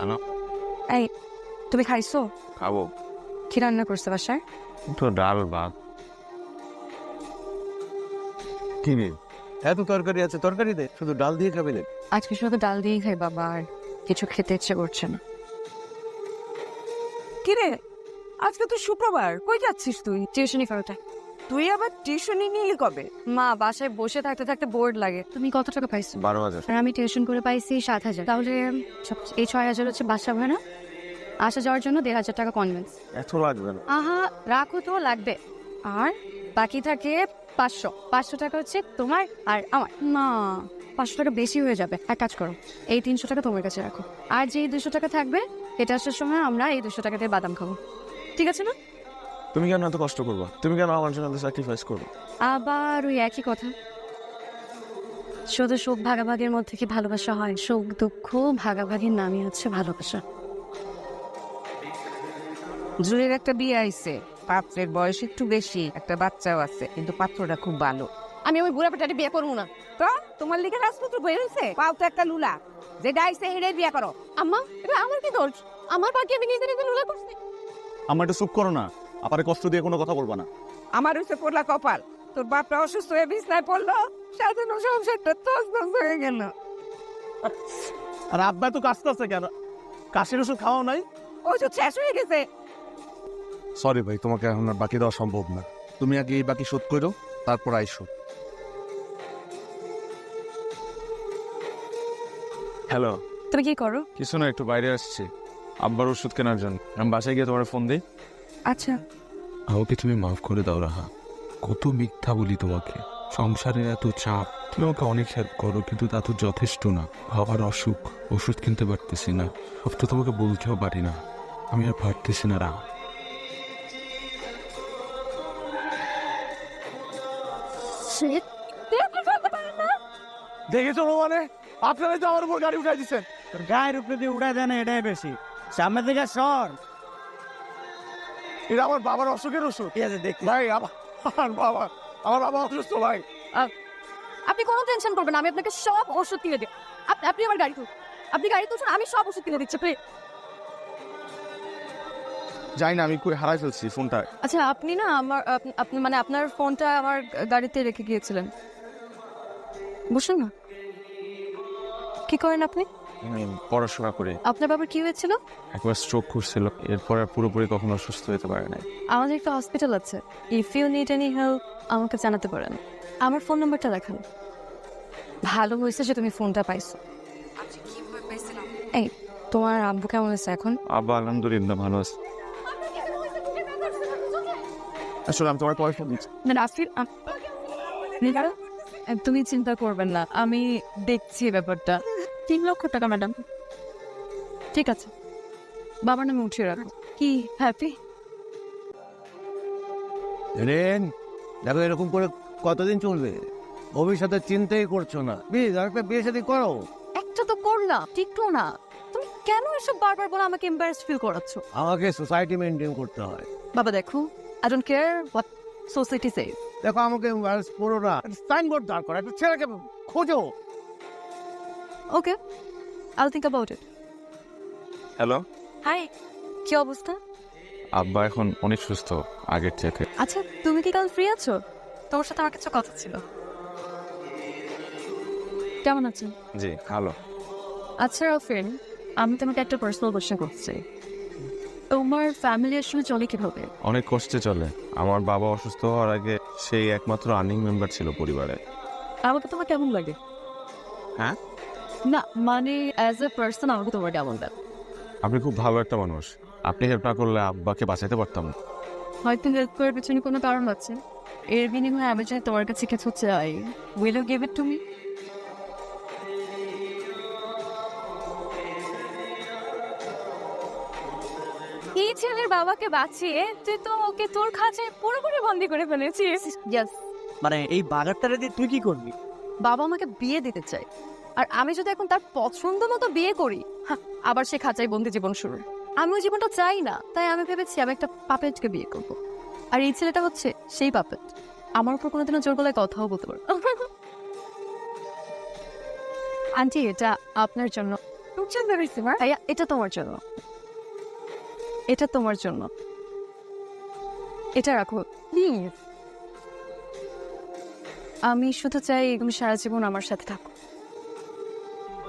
আনো এই তুমি খাইছো? খাব। কি রান্না করছে বাসায়? তো ডাল ভাত। কি রে? এত তরকারি আছে তরকারি দে শুধু ডাল দিয়ে খাবে না আজকে শুধু ডাল দিয়েই খাই বাবা আর কিছু খেতে ইচ্ছে করছে না। কিরে আজকে তো শুক্রবার কই যাচ্ছিস তুই? টিউশনি ফেরোটা তুই আবার টিউশনি নিলি কবে? মা বাসায় বসে থাকতে থাকতে বোর্ড লাগে। তুমি কত টাকা পাইছো? বারো হাজার। আর আমি টিউশন করে পাইছি সাত হাজার। তাহলে এই ছয় হাজার হচ্ছে বাসা ভাড়া? আসা যাওয়ার জন্য দেড় হাজার টাকা কনভেন্স এত লাগবে না। আহা রাখো তো লাগবে। আর বাকি থাকে পাঁচশো। পাঁচশো টাকা হচ্ছে তোমার আর আমার। না পাঁচশো টাকা বেশি হয়ে যাবে। এক কাজ করো এই তিনশো টাকা তোমার কাছে রাখো। আর যে দুশো টাকা থাকবে এটা আসার সময় আমরা এই দুশো টাকা দিয়ে বাদাম খাব। ঠিক আছে না? তুমি কেন এত কষ্ট করবা? তুমি কেন আমার জন্য স্যাক্রিফাইস করবে? আবার ওই একই কথা। শুধু সুখ ভাগাভাগির মধ্যে কি ভালোবাসা হয়? সুখ দুঃখ ভাগাভাগির নামই হচ্ছে ভালোবাসা। জুয়ের একটা বিয়ে আইছে। পাত্রের বয়স একটু বেশি একটা বাচ্চাও আছে কিন্তু পাত্রটা খুব ভালো। আমি ওই বুড়া পেটাটি বিয়ে করব না। তো? তোমার লিখে রাজপুত্র বই হয়েছে পাও তো একটা লুলা। যে ডাইছে হেরে বিয়ে করো। আম্মা এটা আমার কি দোষ? আমার বাকি আমি নিজে নিজে লুলা করছি। আমার একটু চুপ করো না। আপারে কষ্ট দিয়ে কোনো কথা বলবা না। আমার হইছে পড়লা কপাল। তোর বাপটা অসুস্থ হয়ে বিছনায় পড়ল সাজানো সংসারটা তস তস হয়ে গেল। আর আব্বা তো কাশতে আছে কেন? কাশির ওষুধ খাওয়া নাই? ওষুধ শেষ হয়ে গেছে। সরি ভাই তোমাকে এখন আর বাকি দেওয়া সম্ভব না। তুমি আগে এই বাকি শোধ করো তারপর আইসো হ্যালো তুমি কি করো? কিছু না একটু বাইরে আসছি। আব্বার ওষুধ কেনার জন্য। আমি বাসায় গিয়ে তোমার ফোন দিই। আচ্ছা। আমাকে তুমি মাফ করে দাও রাহা। কত মিথ্যা বলি তোমাকে। সংসারের এত চাপ। তুমি আমাকে অনেক হেল্প করো কিন্তু তা তো যথেষ্ট না। বাবার অসুখ ওষুধ কিনতে পারতেছি না। সব তো তোমাকে বলতেও পারি না। আমি আর পারতেছি না রাহা। দেখেছ মানে আপনারাই তো আমার উপর গাড়ি উঠাই দিচ্ছেন গায়ের উপরে দিয়ে দেয় না এটাই বেশি। সামনে থেকে সর। এটা আমার বাবার অসুখের ওষুধ। ঠিক আছে দেখ। ভাই আমার আমার বাবা আমার বাবা অসুস্থ ভাই। আপনি কোনো টেনশন করবেন আমি আপনাকে সব ওষুধ কিনে দেব। আপনি আপনি আমার গাড়ি তুলুন। আপনি গাড়ি তুলছেন আমি সব ওষুধ কিনে দিচ্ছি প্লিজ যাই না আমি কই হারাই ফেলছি ফোনটা। আচ্ছা আপনি না আমার আপ- আপনি মানে আপনার ফোনটা আমার গাড়িতে রেখে গিয়েছিলেন। বসুন না? কি করেন আপনি? পড়াশোনা করি। আপনার বাবার কি হয়েছিল? একবার স্ট্রোক করছিল এরপর আর পুরোপুরি কখনো সুস্থ হতে পারে নাই। আমাদের একটা হসপিটাল আছে। If you need any help আমাকে জানাতে পারেন। আমার ফোন নাম্বারটা দেখান ভালো হয়েছে যে তুমি ফোনটা পাইছো। এই তোমার আব্বু কেমন আছে এখন? আব্বা আলহামদুলিল্লাহ ভালো আছে। আসলে আমি তোমার পরে ফোন দিচ্ছি। না রাফির তুমি চিন্তা করবেন না। আমি দেখছি ব্যাপারটা। তিন লক্ষ টাকা ম্যাডাম। ঠিক আছে। বাবার নামে উঠিয়ে রাখো। কি হ্যাপি? রেন দেখো এরকম করে কতদিন চলবে? ভবিষ্যতে চিন্তাই করছ না। প্লিজ আরেকটা বিয়ে শাদী করো। একটা তো করলাম টিকলো না। তুমি কেন এসব বারবার বলে আমাকে এম্বারেস ফিল করাচ্ছ? আমাকে সোসাইটি মেনটেন করতে হয়। বাবা দেখো I don't care what society says দেখো আমাকে embarrass করো না। সাইনবোর্ড দাঁড় করো একটা ছেলেকে খোঁজো। Okay I think about it hello hi কি অবস্থা? আব্বা এখন অনেক সুস্থ আগের থেকে আচ্ছা তুমি কি কাল ফ্রি আছো? তোমার সাথে আমার কিছু কথা ছিল। কেমন আছো জি ভালো। আচ্ছা রাফিন আমি তোমাকে একটা পার্সোনাল কোশ্চেন করতে চাই। তোমার ফ্যামিলি আসলে চলে কীভাবে? অনেক কষ্টে চলে। আমার বাবা অসুস্থ হওয়ার আগে সেই একমাত্র আর্নিং মেম্বার ছিল পরিবারে। আমাকে তোমার কেমন লাগে? হ্যাঁ? না মানে অ্যাজ এ পার্সন আমাকে তোমার কেমন লাগে? আপনি খুব ভালো একটা মানুষ। আপনি হেল্প না করলে আব্বাকে বাঁচাতে পারতাম না। হয়তো হেল্প করার পেছনে কোনো কারণ আছে। এর বিনিময়ে আমি যদি তোমার কাছে কিছু চাই will you give it to me এই ছেলের বাবাকে বাঁচিয়ে তুই তো ওকে তোর কাছে পুরোপুরি বন্দি করে ফেলেছিস। মানে এই বাজারটারে দিয়ে তুই কি করবি? বাবা আমাকে বিয়ে দিতে চাই আর আমি যদি এখন তার পছন্দ মতো বিয়ে করি আবার সে খাঁচাই বন্দি জীবন শুরু। আমি ওই জীবনটা চাই না তাই আমি ভেবেছি আমি একটা পাপেটকে বিয়ে করব। আর এই ছেলেটা হচ্ছে সেই পাপেট। আমার উপর কোনোদিনও জোর গলায় কথাও বলতে পারবে আন্টি এটা আপনার জন্য। এটা তোমার জন্য। এটা তোমার জন্য। এটা রাখো। প্লিজ। আমি শুধু চাই তুমি সারা জীবন আমার সাথে থাকো।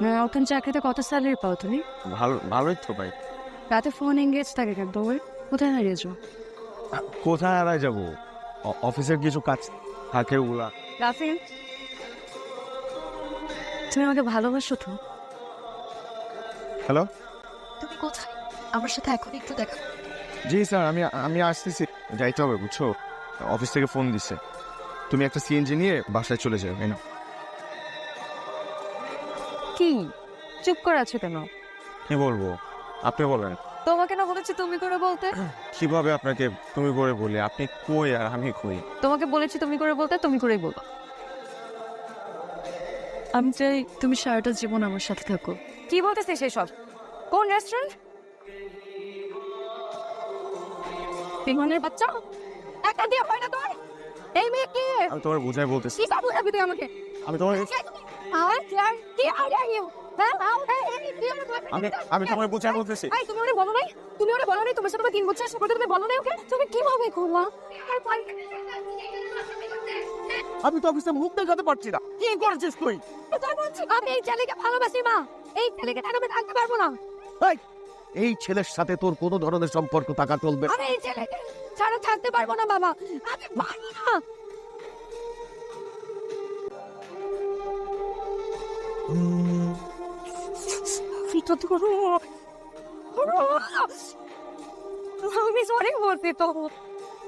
নতুন চাকরিতে কত স্যালারি পাও তুমি? ভালো ভালোই তো ভাই। রাতে ফোন এঙ্গেজ থাকে কেন তোমার? কোথায় হারিয়েছো কোথায় হারাই যাব? অ- অফিসের কিছু কাজ থাকে ওগুলা। রাফিন তুমি আমাকে ভালোবাসো তো। হ্যালো তুমি কোথায়? আমার সাথে এখন একটু দেখা জি স্যার আমি আমি আসতেছি। যাইতে হবে বুঝছ? অফিস থেকে ফোন দিছে। তুমি একটা সিএনজি নিয়ে বাসায় চলে যাও তাই না কি? চুপ করে আছো কেন? কি বলব? আপনি বলেন। তোমাকে না বলেছি তুমি করে বলতে? কীভাবে আপনাকে তুমি করে বলি? আপনি কই আর আমি কই? তোমাকে বলেছি তুমি করে বলতে তুমি করেই বলবা আমি চাই তুমি সারাটা জীবন আমার সাথে থাকো। কি বলতেছিস সেসব কোন রেস্টুরেন্ট বিমানের বাচ্চা? একটা দিয়ে হয় না তোর? এই মেয়ে কে? আমি তোমার বুঝাই বলতেছি। কি বাবু যাবি তুই আমাকে? আমি তোমার হ্যাঁ আমি আমি তোমার বুঝাই বলতেছি। আই তুমি ওরে বলো নাই? তুমি ওরে বলো নাই? তোমার সাথে তিন বছর আসছে তুমি বলো নাই ওকে? তুমি কীভাবে করলা? আমি তো অফিসে মুখ দেখাতে পারছি না। কি করেছিস তুই? আমি এই ছেলেকে ভালোবাসি মা। এই ছেলেকে আমি থাকতে পারব না। এই ছেলের সাথে তোর কোনো ধরনের সম্পর্ক থাকা চলবে না। আমি এই ছেলেকে ছাড়া থাকতে পারব না বাবা। আমি পারি না। এটা আমি সরি বলতে তো।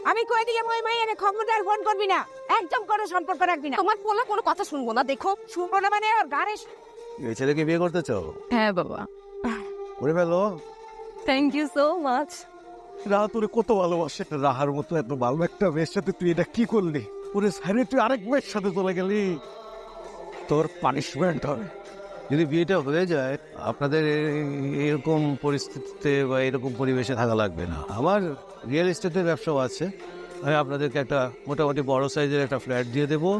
আমি কই দিয়ে মই মাই এনে খবরদার ফোন করবি না? একদম কোনো সম্পর্ক রাখবি না। তোমার বলে কোনো কথা শুনব না দেখো। শুনব না মানে আর এই ছেলেকে বিয়ে করতে চাও? হ্যাঁ বাবা। করে ফেলো। থ্যাংক ইউ সো মাচ রাহা তোরে কত ভালোবাসে। রাহার মতো এত ভালো একটা মেয়ের সাথে তুই এটা কি করলি? ওরে সাইরে তুই আরেক মেয়ের সাথে চলে গেলি। তোর পানিশমেন্ট হবে যদি বিয়েটা হয়ে যায়, আপনাদের এরকম পরিস্থিতিতে বা এরকম পরিবেশে থাকা লাগবে না। আমার রিয়েল এস্টেটের ব্যবসাও আছে। আমি আপনাদেরকে একটা মোটামুটি বড় সাইজের একটা ফ্ল্যাট দিয়ে দেবো।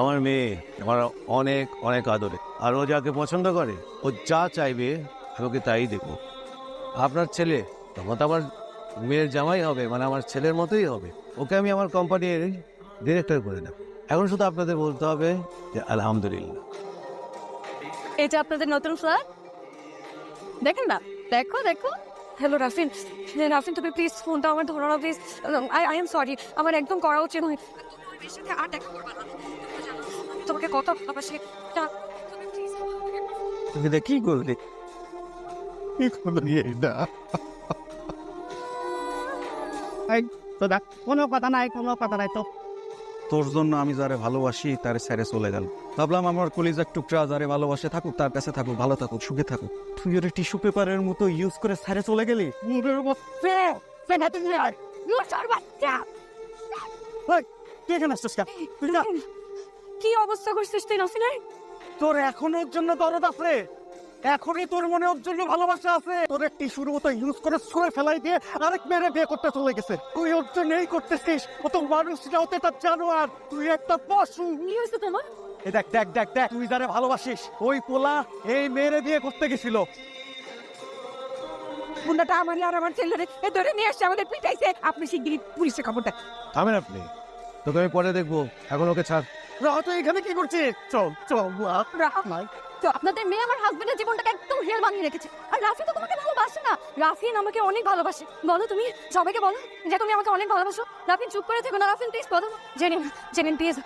আমার মেয়ে আমার অনেক অনেক আদরে। আর ও যাকে পছন্দ করে, ও যা চাইবে, আমি ওকে তাই দেবো। আপনার ছেলে, তখন তো আমার মেয়ের জামাই হবে মানে আমার ছেলের মতোই হবে। ওকে আমি আমার কোম্পানির ডিরেক্টর করে দেব। এখন শুধু আপনাদের বলতে হবে যে আলহামদুলিল্লাহ। এটা আপনাদের নতুন ফ্ল্যাট দেখেন না? দেখো দেখো। হ্যালো রাফিন হ্যাঁ, রাফিন তুমি প্লিজ ফোনটা আমার ধরো না please I I am sorry আমার একদম করা উচিত নয়। তোমার মেয়ের সাথে আর দেখা করবা না তোমাকে কত ভালোবাসি। তুমি এটা কি করলি? কি করলি এটা তো দেখ কোনো কথা নাই কোনো কথা নাই তো। তোর জন্য আমি যারে ভালোবাসি তারে স্যারে চলে গেল। ভাবলাম আমার কলিজার টুকরা যারে ভালোবাসে থাকুক তার কাছে থাকুক ভালো থাকুক সুখে থাকুক। তুই ওর টিস্যু পেপারের মতো ইউজ করে স্যারে চলে গেলি? কি অবস্থা করছিস তুই রাফিনের তোর এখনও জন্য দরদ আছে। এখনই তোর মনে ওর জন্য ভালোবাসা আছে। তোর একটি শুরু মতো ইউজ করে ছুঁড়ে ফেলাই দিয়ে আরেক মেরে বিয়ে করতে চলে গেছে। তুই ওর জন্য এই করতেছিস ও তো মানুষ না হতে তার জানোয়ার। তুই একটা পশু। কি হয়েছে তোমার? এ দেখ দেখ দেখ দেখ তুই যারে ভালোবাসিস ওই পোলা এই মেয়েরে বিয়ে করতে গেছিল। মুন্ডাটা আমার আর আমার ছেলেরে এ ধরে নিয়ে আসছে আমাদের পিটাইছে। আপনি শিগগিরই পুলিশে খবর দেন। থামেন আপনি। তোকে আমি পরে দেখব। এখন ওকে ছাড়। রাহ তুই এখানে কি করছিস? চল চল রাহ। নাই। তো আপনাদের মেয়ে আমার হাজবেন্ডের জীবনটাকে একদম রিয়েল বানিয়ে রেখেছে। আর রাফি তো তোমাকে ভালোবাসে না। রাফিন আমাকে অনেক ভালোবাসে। বলো তুমি সবাইকে বলো যে তুমি আমাকে অনেক ভালোবাসো। রাফিন চুপ করে থেকো না রাফিন প্লিজ বলো। জেনিন জেনিন প্লিজ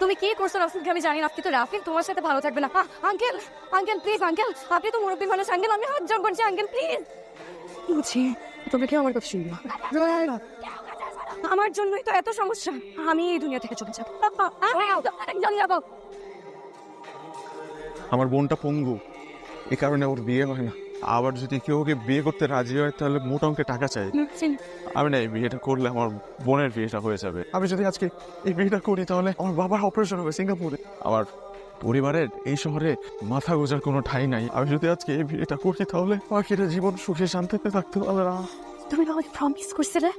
তুমি কি করছ রাফিনকে? আমি জানি না কিন্তু রাফিন তোমার সাথে ভালো থাকবে না। আঙ্কেল আঙ্কেল প্লিজ আঙ্কেল আপনি তো মুরব্বী মানুষ আঙ্কেল আমি হাত জোর করছি আঙ্কেল প্লিজ বুঝছি তুমি কি আমার কথা শুনব আমার জন্যই তো এত সমস্যা। আমি এই দুনিয়া থেকে চলে যাব। জানি যাব আমার বোনটা পঙ্গু। এ কারণে ওর বিয়ে হয় না। আবার যদি কেউ ওকে বিয়ে করতে রাজি হয় তাহলে মোটা অঙ্কের টাকা চাই। আমি না এই বিয়েটা করলে আমার বোনের বিয়েটা হয়ে যাবে। আমি যদি আজকে এই বিয়েটা করি তাহলে আমার বাবার অপারেশন হবে সিঙ্গাপুরে। আমার পরিবারের এই শহরে মাথা গোজার কোনো ঠাই নাই। আমি যদি আজকে এই বিয়েটা করি তাহলে বাকিটা জীবন সুখে শান্তিতে থাকতে পারবে না। তুমি আমাকে প্রমিস করছিলে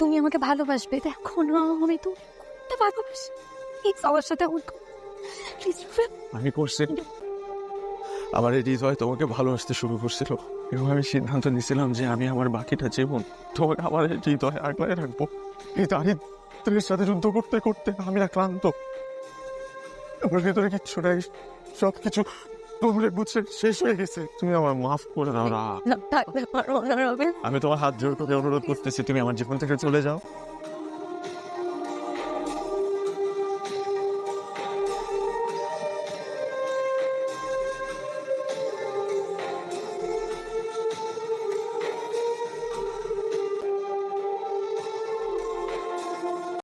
তুমি আমাকে ভালোবাসবে। দেখো না আমি তো ভালোবাসি এই সবার সাথে আমি করছি। আমার এই হৃদয় তোমাকে ভালোবাসতে শুরু করছিল এবং আমি সিদ্ধান্ত নিয়েছিলাম যে আমি আমার বাকিটা জীবন তোমাকে আমার এই হৃদয় আগলায় রাখব। এই দারিদ্রের সাথে যুদ্ধ করতে করতে আমি না ক্লান্ত আমার ভেতরে কিচ্ছু নাই। সব কিছু তোমরা বুঝছে শেষ হয়ে গেছে। তুমি আমার মাফ করে দাও রবিন আমি তোমার হাত জোর করে অনুরোধ করতেছি তুমি আমার জীবন থেকে চলে যাও।